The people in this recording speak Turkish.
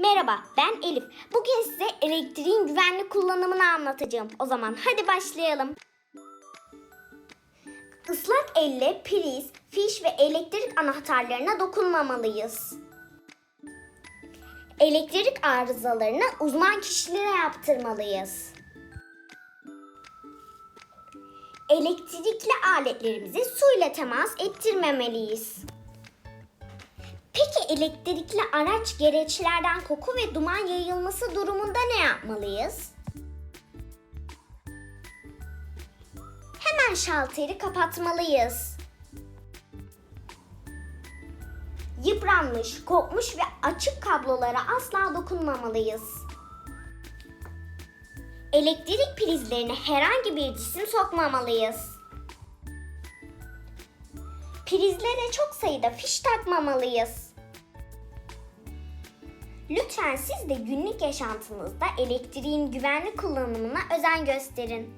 Merhaba, ben Elif. Bugün size elektriğin güvenli kullanımını anlatacağım. O zaman hadi başlayalım. Islak elle priz, fiş ve elektrik anahtarlarına dokunmamalıyız. Elektrik arızalarını uzman kişilere yaptırmalıyız. Elektrikli aletlerimizi suyla temas ettirmemeliyiz. Elektrikli araç gereçlerden koku ve duman yayılması durumunda ne yapmalıyız? Hemen şalteri kapatmalıyız. Yıpranmış, kopmuş ve açık kablolara asla dokunmamalıyız. Elektrik prizlerine herhangi bir cisim sokmamalıyız. Prizlere çok sayıda fiş takmamalıyız. Lütfen siz de günlük yaşantınızda elektriğin güvenli kullanımına özen gösterin.